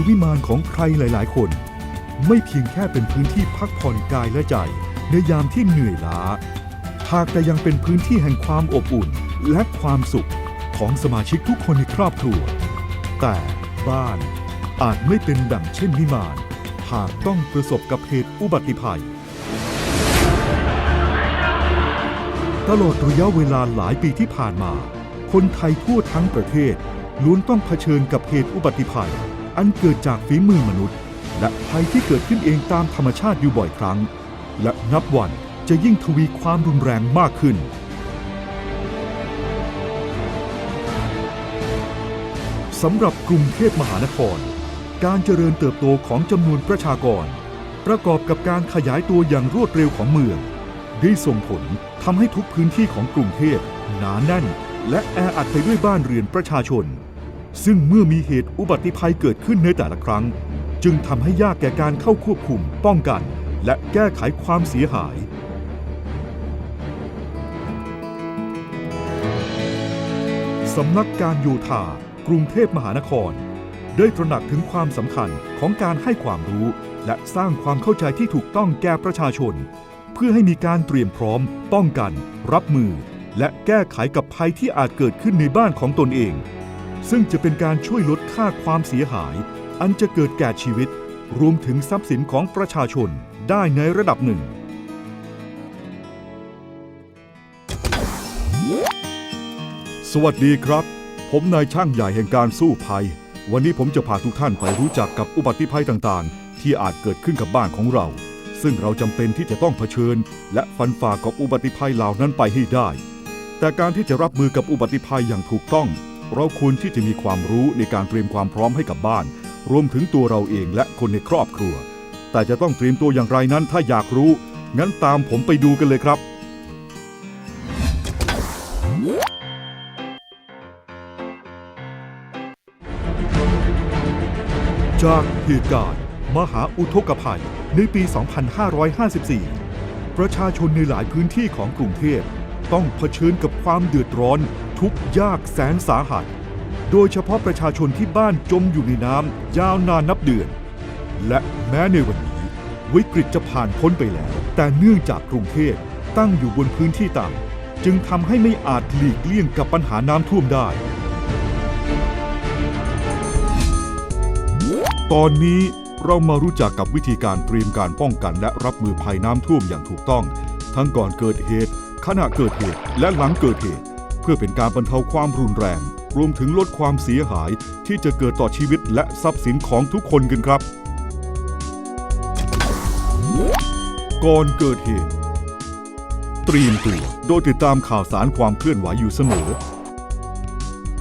คือวิมานของใครหลาย ๆ คน ไม่เพียงแค่เป็นพื้นที่พักผ่อนกายและใจ ในยามที่เหนื่อยล้า หากแต่ยังเป็นพื้นที่แห่งความอบอุ่นและความสุขของสมาชิกทุกคนในครอบครัว แต่บ้านอาจไม่เป็นดั่งเช่นวิมาน หากต้องประสบกับเหตุอุบัติภัย ตลอดระยะเวลาหลายปีที่ผ่านมา คนไทยทั่วทั้งประเทศล้วนต้องเผชิญกับเหตุอุบัติภัย อันเกิดจากฝีมือมนุษย์ และภัยที่เกิดขึ้นเองตามธรรมชาติอยู่บ่อยครั้ง และนับวันจะยิ่งทวีความรุนแรงมากขึ้น สำหรับกรุงเทพมหานคร การเจริญเติบโตของจำนวนประชากร ประกอบกับการขยายตัวอย่างรวดเร็วของเมือง ได้ส่งผลทำให้ทุกพื้นที่ของกรุงเทพหนาแน่น และแออัดไปด้วยบ้านเรือนประชาชน ซึ่งเมื่อมีเหตุอุบัติภัยเกิดขึ้นในแต่ละครั้ง จึงทำให้ยากแก่การเข้าควบคุม ป้องกัน และแก้ไขความเสียหาย สำนักการโยธากรุงเทพมหานคร ได้ตระหนักถึงความสำคัญของการให้ความรู้ และสร้างความเข้าใจที่ถูกต้องแก่ประชาชน เพื่อให้มีการเตรียมพร้อม ป้องกัน รับมือ และแก้ไขกับภัยที่อาจเกิดขึ้นในบ้านของตนเอง ซึ่งจะเป็นการช่วยลดค่าความเสียหาย อันจะเกิดแก่ชีวิต รวมถึงทรัพย์สินของประชาชนได้ในระดับหนึ่ง สวัสดีครับ ผมนายช่างใหญ่แห่งการสู้ภัย วันนี้ผมจะพาทุกท่านไปรู้จักกับอุบัติภัยต่างๆ ที่อาจเกิดขึ้นกับบ้านของเรา ซึ่งเราจำเป็นที่จะต้องเผชิญ และฟันฝ่ากับอุบัติภัยเหล่านั้นไปให้ได้ แต่การที่จะรับมือกับอุบัติภัยอย่างถูกต้อง เราควรที่จะมีความรู้ในการเตรียมความพร้อมให้กับบ้าน รวมถึงตัวเราเองและคนในครอบครัว แต่จะต้องเตรียมตัวอย่างไรนั้นถ้าอยากรู้ งั้นตามผมไปดูกันเลยครับ จากเหตุการณ์มหาอุทกภัยในปี 2554 ประชาชนในหลายพื้นที่ของกรุงเทพต้องเผชิญกับความเดือดร้อน ทุกข์ยากแสนสาหัส โดยเฉพาะประชาชนที่บ้านจมอยู่ในน้ำยาวนานนับเดือน และแม้ในวันนี้ วิกฤตจะผ่านพ้นไปแล้ว แต่เนื่องจากกรุงเทพตั้งอยู่บนพื้นที่ต่ำจึงทำให้ไม่อาจหลีกเลี่ยงกับปัญหาน้ำท่วมได้ ตอนนี้เรามารู้จักกับวิธีการเตรียมการป้องกันและรับมือภัยน้ำท่วมอย่างถูกต้อง ทั้งก่อนเกิดเหตุ ขณะเกิดเหตุและหลังเกิดเหตุ พื่อเป็นการบรรเทาความรุนแรง รวมถึงลดความเสียหายที่จะเกิดต่อชีวิตและทรัพย์สินของทุกคนกันครับ ก่อนเกิดเหตุ เตรียมตัวโดยติดตามข่าวสารความเคลื่อนไหวอยู่เสมอ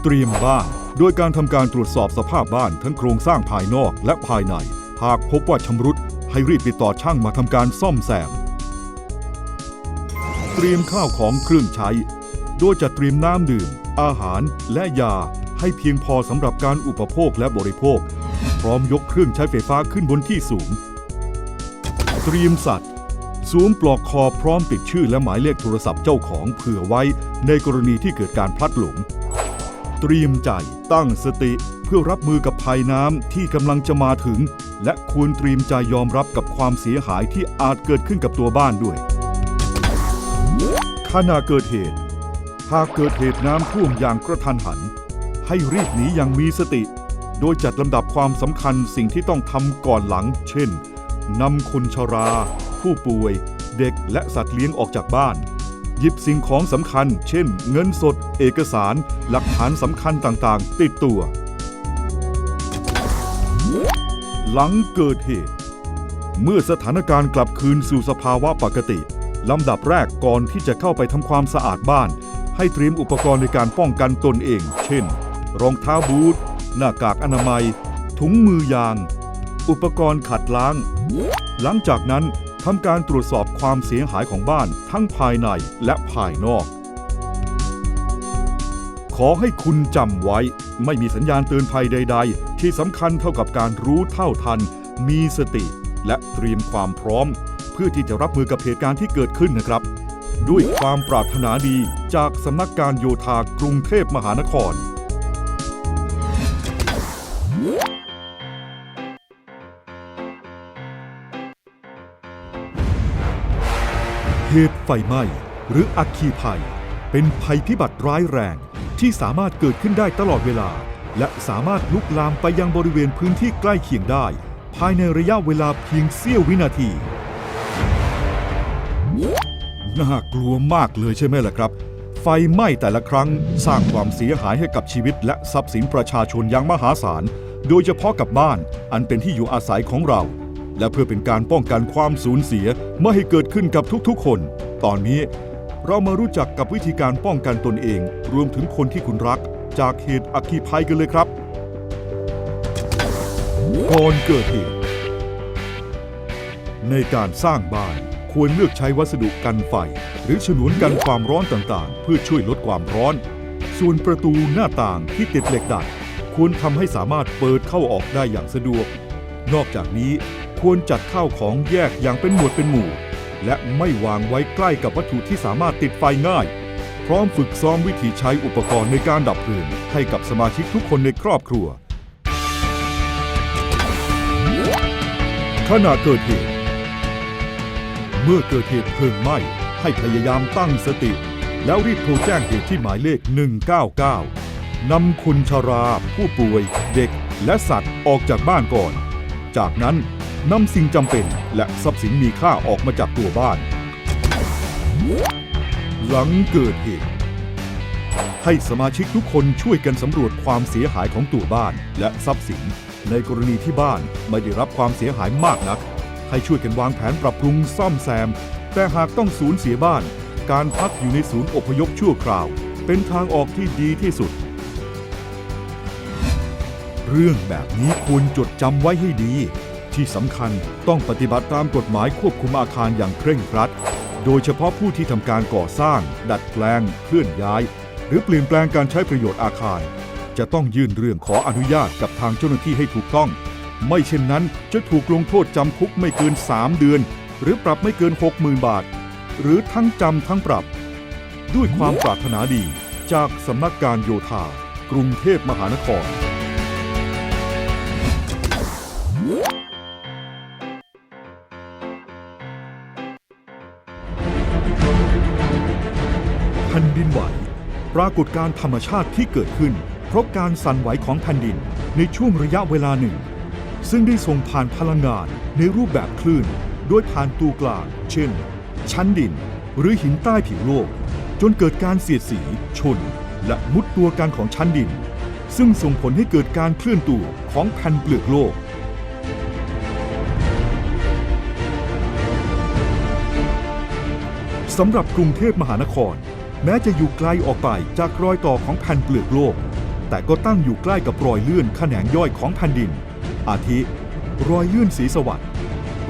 เตรียมบ้านโดยการทำการตรวจสอบสภาพบ้านทั้งโครงสร้างภายนอกและภายใน หากพบว่าชำรุดให้รีบติดต่อช่างมาทำการซ่อมแซม เตรียมข้าวของเครื่องใช้ โดยจะเตรียมน้ำดื่ม อาหารและยาให้เพียงพอสำหรับการอุปโภคและบริโภค พร้อมยกเครื่องใช้ไฟฟ้าขึ้นบนที่สูง เตรียมสัตว์สวมปลอกคอพร้อมติดชื่อและหมายเลขโทรศัพท์เจ้าของเผื่อไว้ในกรณีที่เกิดการพลัดหลง เตรียมใจตั้งสติเพื่อรับมือกับภัยน้ำที่กำลังจะมาถึง และควรเตรียมใจยอมรับกับความเสียหายที่อาจเกิดขึ้นกับตัวบ้านด้วยขณะเกิดเหตุ หากเกิดเหตุน้ำท่วมอย่างกระทันหัน ให้รีบหนีอย่างมีสติ โดยจัดลำดับความสำคัญสิ่งที่ต้องทำก่อนหลัง เช่นนำคนชรา ผู้ป่วย เด็กและสัตว์เลี้ยงออกจากบ้าน หยิบสิ่งของสำคัญ เช่น เงินสด เอกสาร หลักฐานสำคัญต่างๆ ติดตัว หลังเกิดเหตุ เมื่อสถานการณ์กลับคืนสู่สภาวะปกติลำดับแรกก่อนที่จะเข้าไปทำความสะอาดบ้าน ให้เตรียมอุปกรณ์ในการป้องกันตนเอง เช่น รองเท้าบูท หน้ากากอนามัย ถุงมือยาง อุปกรณ์ขัดล้าง หลังจากนั้นทำการตรวจสอบความเสียหายของบ้านทั้งภายในและภายนอก ขอให้คุณจำไว้ ไม่มีสัญญาณเตือนภัยใด ๆ ที่สำคัญเท่ากับการรู้เท่าทัน มีสติ และเตรียมความพร้อม เพื่อที่จะรับมือกับเหตุการณ์ที่เกิดขึ้นนะครับ ด้วยความปรารถนาดีจากสำนักการโยธากรุงเทพมหานคร เหตุไฟไหม้หรืออัคคีภัย เป็นภัยพิบัติร้ายแรงที่สามารถเกิดขึ้นได้ตลอดเวลา และสามารถลุกลามไปยังบริเวณพื้นที่ใกล้เคียงได้ ภายในระยะเวลาเพียงเสี้ยววินาที น่ากลัวมากเลยใช่ไหมล่ะครับ ไฟไหม้แต่ละครั้งสร้างความเสียหายให้กับชีวิต และทรัพย์สินประชาชนอย่างมหาศาล โดยเฉพาะกับบ้านอันเป็นที่อยู่อาศัยของเรา และเพื่อเป็นการป้องกันความสูญเสียไม่ให้เกิดขึ้นกับทุกๆ คน ตอนนี้เรามารู้จักกับวิธีการป้องกันตนเอง รวมถึงคนที่คุณรัก จากเหตุอัคคีภัยกันเลยครับก่อนเกิดเหตุในการสร้างบ้าน ควรเลือกใช้วัสดุกันไฟ หรือฉนวนกันความร้อนต่างๆ เพื่อช่วยลดความร้อน ส่วนประตูหน้าต่างที่ติดเหล็กดัดควรทำให้สามารถเปิดเข้าออกได้อย่างสะดวก นอกจากนี้ควรจัดข้าวของแยกอย่างเป็นหมวดเป็นหมู่ และไม่วางไว้ใกล้กับวัตถุที่สามารถติดไฟง่าย พร้อมฝึกซ้อมวิธีใช้อุปกรณ์ในการดับเพลิงให้กับสมาชิกทุกคนในครอบครัวขณะเกิดเหตุ เมื่อเกิดเหตุเพลิงไหม้ให้พยายามตั้งสติ แล้วรีบโทรแจ้งเหตุที่หมายเลข 199 นำคนชรา ผู้ป่วย เด็ก และสัตว์ออกจากบ้านก่อน จากนั้นนำสิ่งจำเป็นและทรัพย์สินมีค่าออกมาจากตัวบ้าน หลังเกิดเหตุ ให้สมาชิกทุกคนช่วยกันสำรวจความเสียหายของตัวบ้านและทรัพย์สิน ในกรณีที่บ้านไม่ได้รับความเสียหายมากนัก ให้ช่วยกันวางแผนปรับปรุงซ่อมแซม แต่หากต้องสูญเสียบ้าน การพักอยู่ในศูนย์อพยพชั่วคราว เป็นทางออกที่ดีที่สุด เรื่องแบบนี้ควรจดจำไว้ให้ดี ที่สำคัญต้องปฏิบัติตามกฎหมายควบคุมอาคารอย่างเคร่งครัด โดยเฉพาะผู้ที่ทำการก่อสร้าง ดัดแปลง เคลื่อนย้าย หรือเปลี่ยนแปลงการใช้ประโยชน์อาคาร จะต้องยื่นเรื่องขออนุญาตกับทางเจ้าหน้าที่ให้ถูกต้อง ไม่เช่นนั้นจะถูกลงโทษจำคุกไม่เกิน 3 เดือน หรือปรับไม่เกิน 60,000 บาท หรือทั้งจำทั้งปรับ ด้วยความปรารถนาดีจากสำนักการโยธา กรุงเทพมหานคร แผ่นดินไหว ปรากฏการณ์ธรรมชาติที่เกิดขึ้น เพราะการสั่นไหวของแผ่นดินในช่วงระยะเวลาหนึ่ง ซึ่งได้ส่งผ่านพลังงานในรูปแบบคลื่น โดยผ่านตัวกลาง เช่น ชั้นดิน หรือหินใต้ผิวโลก จนเกิดการเสียดสี ชน และมุดตัวกันของชั้นดิน ซึ่งส่งผลให้เกิดการเคลื่อนตัวของแผ่นเปลือกโลกสำหรับกรุงเทพมหานคร แม้จะอยู่ไกลออกไปจากรอยต่อของแผ่นเปลือกโลก แต่ก็ตั้งอยู่ใกล้กับรอยเลื่อนแขนงย่อยของแผ่นดิน อาทิ รอยเลื่นสีสวัสดิ์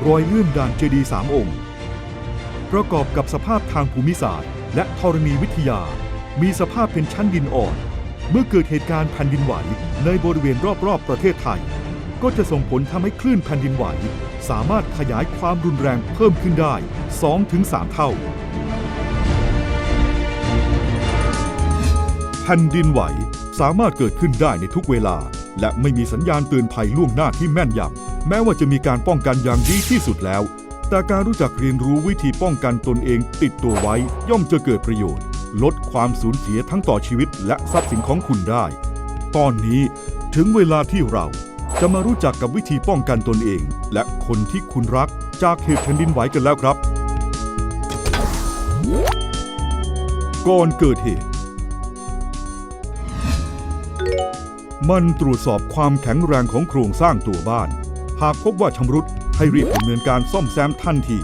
รอยเลื่นด่านเจดีย์สามองค์ ประกอบกับสภาพทางภูมิศาสตร์ และธรณีวิทยา มีสภาพเป็นชั้นดินอ่อน เมื่อเกิดเหตุการณ์แผ่นดินไหวในบริเวณรอบๆประเทศไทย ก็จะส่งผลทำให้คลื่นแผ่นดินไหว สามารถขยายความรุนแรงเพิ่มขึ้นได้ 2-3 เท่า แผ่นดินไหว สามารถเกิดขึ้นได้ในทุกเวลา และไม่มีสัญญาณเตือนภัยล่วงหน้าที่แม่นยำแม้ว่าจะมีการป้องกันอย่างดีที่สุดแล้ว แต่การรู้จักเรียนรู้วิธีป้องกันตนเองติดตัวไว้ย่อมจะเกิดประโยชน์ ลดความสูญเสียทั้งต่อชีวิตและทรัพย์สินของคุณได้ ตอนนี้ถึงเวลาที่เราจะมารู้จักกับวิธีป้องกันตนเอง และคนที่คุณรักจากเหตุแผ่นดินไหวกันแล้วครับ ก่อนเกิดเหตุ มันตรวจสอบความแข็งแรงของโครงสร้างตัวบ้าน หากพบว่าชำรุดให้รีบดำเนินการซ่อมแซมทันที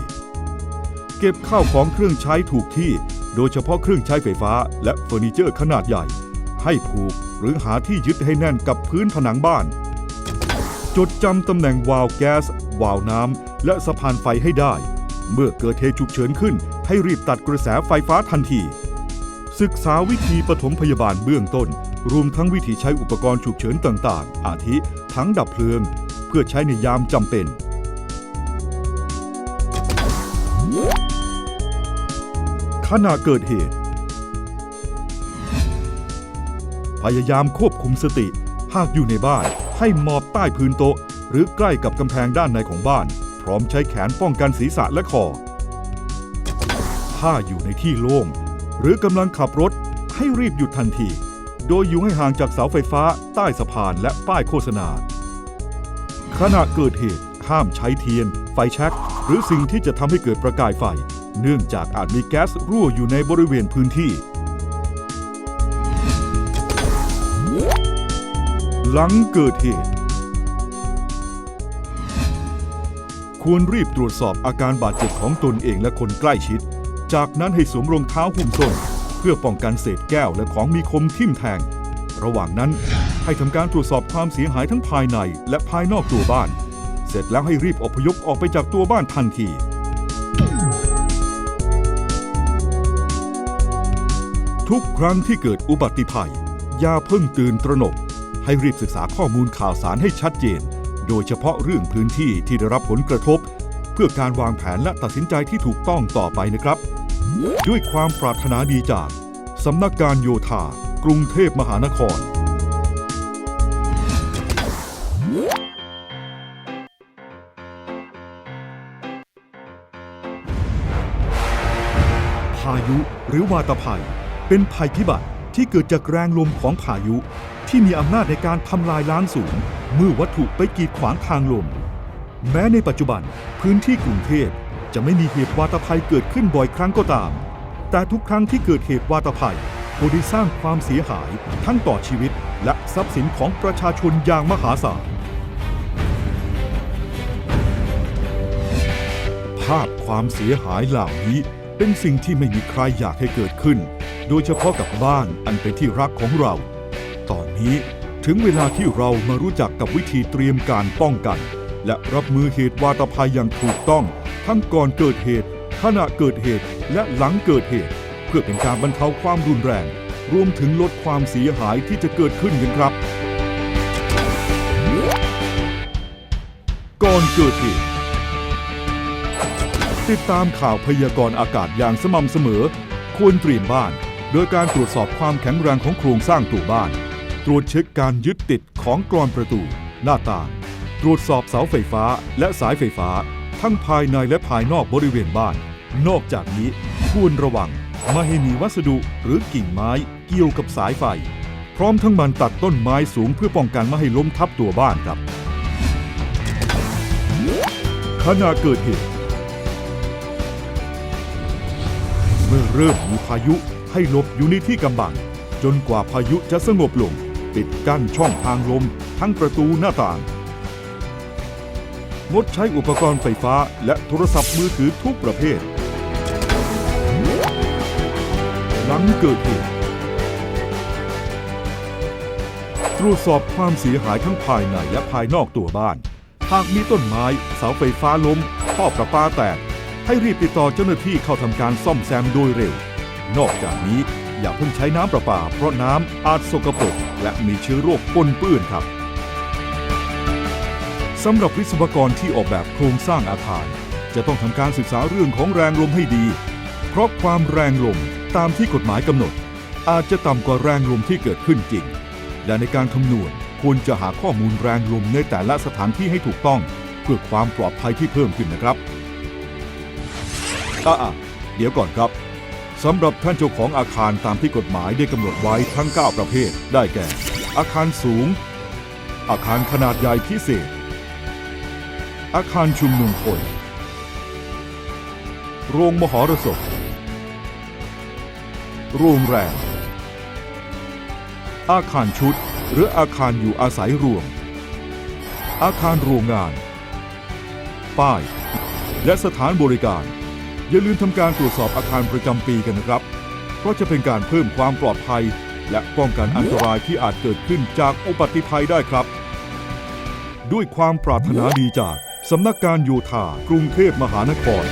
เก็บข้าวของเครื่องใช้ถูกที่ โดยเฉพาะเครื่องใช้ไฟฟ้า และเฟอร์นิเจอร์ขนาดใหญ่ ให้ผูกหรือหาที่ยึดให้แน่นกับพื้นผนังบ้าน จดจำตำแหน่งวาล์วแก๊ส วาล์วน้ำ และสะพานไฟให้ได้ เมื่อเกิดเหตุฉุกเฉินขึ้น ให้รีบตัดกระแสไฟฟ้าทันที ศึกษาวิธีปฐมพยาบาลเบื้องต้น รวมทั้งวิธีใช้อุปกรณ์ฉุกเฉินต่างๆ อาทิทั้งดับเพลิง เพื่อใช้ในยามจำเป็น ขณะเกิดเหตุ พยายามควบคุมสติ หากอยู่ในบ้านให้หมอบใต้พื้นโต๊ะ หรือใกล้กับกำแพงด้านในของบ้าน พร้อมใช้แขนป้องกันศีรษะและคอ ถ้าอยู่ในที่โล่งหรือกำลังขับรถให้รีบหยุดทันที โดยอยู่ให้ห่างจากเสาไฟฟ้า ใต้สะพานและป้ายโฆษณา ขณะเกิดเหตุห้ามใช้เทียน ไฟแช็กหรือสิ่งที่จะทำให้เกิดประกายไฟ เนื่องจากอาจมีแก๊สรั่วอยู่ในบริเวณพื้นที่ หลังเกิดเหตุ ควรรีบตรวจสอบอาการบาดเจ็บของตนเองและคนใกล้ชิด จากนั้นให้สวมรองเท้าหุ้มส้น พื่อป้องกันเศษแก้วและของมีคมทิ่มแทง ระหว่างนั้นให้ทำการตรวจสอบความเสียหายทั้งภายในและภายนอกตัวบ้าน เสร็จแล้วให้รีบอพยพออกไปจากตัวบ้านทันที ทุกครั้งที่เกิดอุบัติภัยอย่าเพิ่งตื่นตระหนก ให้รีบศึกษาข้อมูลข่าวสารให้ชัดเจน โดยเฉพาะเรื่องพื้นที่ที่ได้รับผลกระทบ เพื่อการวางแผนและตัดสินใจที่ถูกต้องต่อไปนะครับ ด้วยความปรารถนาดีจาก สำนักการโยธา กรุงเทพมหานคร พายุหรือวาตภัย เป็นภัยพิบัติที่เกิดจากแรงลมของพายุ ที่มีอำนาจในการทำลายล้างสูง เมื่อวัตถุไปกีดขวางทางลม แม้ในปัจจุบันพื้นที่กรุงเทพ จะไม่มีเหตุวาตภัยเกิดขึ้นบ่อยครั้งก็ตาม แต่ทุกครั้งที่เกิดเหตุวาตภัยก็ได้สร้างความเสียหายทั้งต่อชีวิตและทรัพย์สินของประชาชนอย่างมหาศาล ภาพความเสียหายเหล่านี้เป็นสิ่งที่ไม่มีใครอยากให้เกิดขึ้น โดยเฉพาะกับบ้านอันเป็นที่รักของเรา ตอนนี้ถึงเวลาที่เรามารู้จักกับวิธีเตรียมการป้องกัน และรับมือเหตุวาตภัยอย่างถูกต้อง ทั้งก่อนเกิดเหตุ ขณะเกิดเหตุและหลังเกิดเหตุ เพื่อเป็นการบรรเทาความรุนแรง รวมถึงลดความเสียหายที่จะเกิดขึ้นกันครับ ก่อนเกิดเหตุ ติดตามข่าวพยากรณ์อากาศอย่างสม่ำเสมอ ควรเตรียมบ้าน โดยการตรวจสอบความแข็งแรงของโครงสร้างตัวบ้าน ตรวจเช็คการยึดติดของกรอนประตู หน้าต่าง ตรวจสอบเสาไฟฟ้าและสายไฟฟ้า ทั้งภายในและภายนอกบริเวณบ้าน นอกจากนี้ควรระวังไม่ให้มีวัสดุหรือกิ่งไม้เกี่ยวกับสายไฟ พร้อมทั้งมันตัดต้นไม้สูงเพื่อป้องกันไม่ให้ล้มทับตัวบ้านครับ ขณะเกิดเหตุเมื่อเริ่มมีพายุให้หลบอยู่ในที่กำบัง จนกว่าพายุจะสงบลง ปิดกั้นช่องทางลมทั้งประตูหน้าต่าง งดใช้อุปกรณ์ไฟฟ้าและโทรศัพท์มือถือทุกประเภท หลังเกิดเหตุตรวจสอบความเสียหายทั้งภายในและภายนอกตัวบ้าน หากมีต้นไม้ เสาไฟฟ้าล้มท่อประปาแตก ให้รีบติดต่อเจ้าหน้าที่เข้าทำการซ่อมแซมโดยเร็ว นอกจากนี้อย่าเพิ่งใช้น้ำประปา เพราะน้ำอาจสกปรกและมีเชื้อโรคปนเปื้อนครับ สำหรับวิศวกรที่ออกแบบโครงสร้างอาคาร จะต้องทำการศึกษาเรื่องของแรงลมให้ดี เพราะความแรงลมตามที่กฎหมายกำหนด อาจจะต่ำกว่าแรงลมที่เกิดขึ้นจริง และในการคำนวณควรจะหาข้อมูลแรงลมในแต่ละสถานที่ให้ถูกต้อง เพื่อความปลอดภัยที่เพิ่มขึ้นนะครับอะเดี๋ยวก่อนครับสำหรับท่านเจ้าของอาคารตามที่กฎหมายได้กำหนดไว้ทั้ง 9 ประเภท ได้แก่ อาคารสูง อาคารขนาดใหญ่พิเศษ อาคารชุมนุมคน โรงมหรสพโรงแรม อาคารชุดหรืออาคารอยู่อาศัยรวม อาคารโรงงาน ป้าย และสถานบริการ อย่าลืมทำการตรวจสอบอาคารประจำปีกันนะครับ เพราะจะเป็นการเพิ่มความปลอดภัย และป้องกันอันตรายที่อาจเกิดขึ้นจากอุบัติภัยได้ครับ ด้วยความปรารถนาดีจาก สำนักการโยธากรุงเทพมหานคร